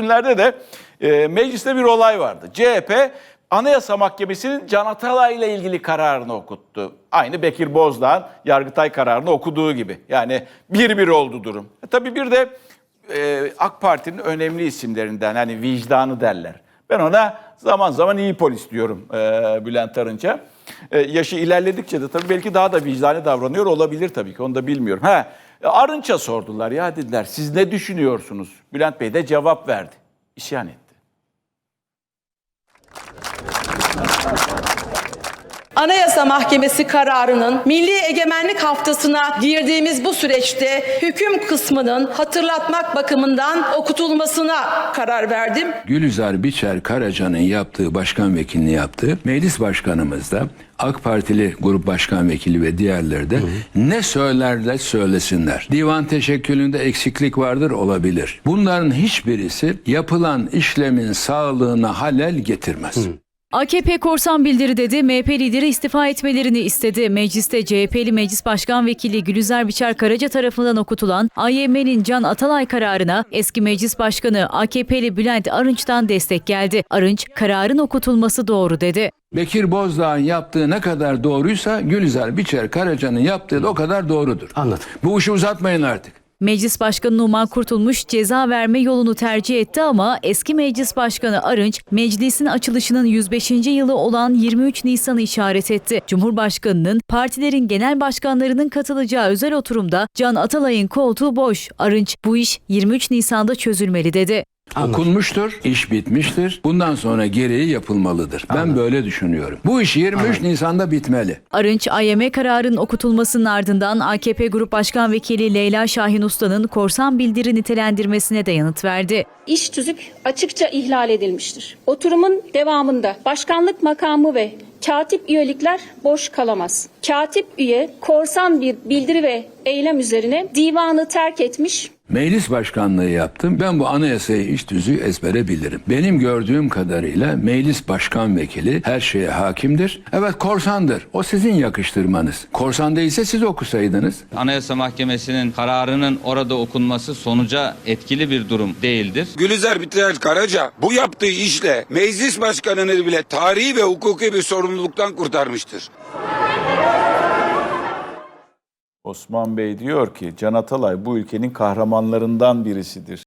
günlerde de e, mecliste bir olay vardı. CHP Anayasa Mahkemesi'nin Can Atalay ile ilgili kararını okuttu. Aynı Bekir Bozdağ'ın Yargıtay kararını okuduğu gibi. Yani bir bir oldu durum. E, tabii bir de e, AK Parti'nin önemli isimlerinden hani vicdanı derler. Ben ona zaman zaman iyi polis diyorum e, Bülent Arınç'a. E, yaşı ilerledikçe de tabii belki daha da vicdani davranıyor olabilir tabii ki onu da bilmiyorum. Ha, e, Arınç'a sordular ya dediler siz ne düşünüyorsunuz? Bülent Bey de cevap verdi. İsyan etti. Anayasa Mahkemesi kararının Milli Egemenlik Haftasına girdiğimiz bu süreçte hüküm kısmının hatırlatmak bakımından okutulmasına karar verdim. Gülizar Biçer Karaca'nın yaptığı başkan vekilini yaptığı meclis başkanımız da AK Partili grup başkan vekili ve diğerleri de ne söylerler söylesinler. Divan teşekkülünde eksiklik vardır olabilir. Bunların hiçbirisi yapılan işlemin sağlığına halel getirmez. AKP korsan bildiri dedi, MHP lideri istifa etmelerini istedi. Mecliste CHP'li Meclis Başkan Vekili Gülüzer Biçer Karaca tarafından okutulan AYM'nin Can Atalay kararına eski Meclis Başkanı AKP'li Bülent Arınç'tan destek geldi. Arınç, kararın okutulması doğru dedi. Bekir Bozdağ'ın yaptığı ne kadar doğruysa Gülizar Biçer Karaca'nın yaptığı da o kadar doğrudur. Anladım. Bu işi uzatmayın artık. Meclis Başkanı Numan Kurtulmuş ceza verme yolunu tercih etti ama eski Meclis Başkanı Arınç meclisin açılışının 105. yılı olan 23 Nisan'ı işaret etti. Cumhurbaşkanının partilerin genel başkanlarının katılacağı özel oturumda Can Atalay'ın koltuğu boş. Arınç bu iş 23 Nisan'da çözülmeli dedi. Okunmuştur, iş bitmiştir. Bundan sonra gereği yapılmalıdır. Ben böyle düşünüyorum. Bu iş 23 Nisan'da bitmeli. Arınç, AYM kararının okutulmasının ardından AKP Grup Başkan Vekili Leyla Şahin Usta'nın korsan bildiri nitelendirmesine de yanıt verdi. iş tüzük açıkça ihlal edilmiştir. Oturumun devamında başkanlık makamı ve katip üyelikler boş kalamaz. Katip üye korsan bir bildiri ve eylem üzerine divanı terk etmiş, Meclis başkanlığı yaptım. Ben bu anayasayı iç düzü ezbere bilirim. Benim gördüğüm kadarıyla meclis başkan vekili her şeye hakimdir. Evet korsandır. O sizin yakıştırmanız. Korsan değilse siz okusaydınız. Anayasa Mahkemesi'nin kararının orada okunması sonuca etkili bir durum değildir. Gülizar Bitirer Karaca bu yaptığı işle meclis başkanını bile tarihi ve hukuki bir sorumluluktan kurtarmıştır. Osman Bey diyor ki Can Atalay bu ülkenin kahramanlarından birisidir.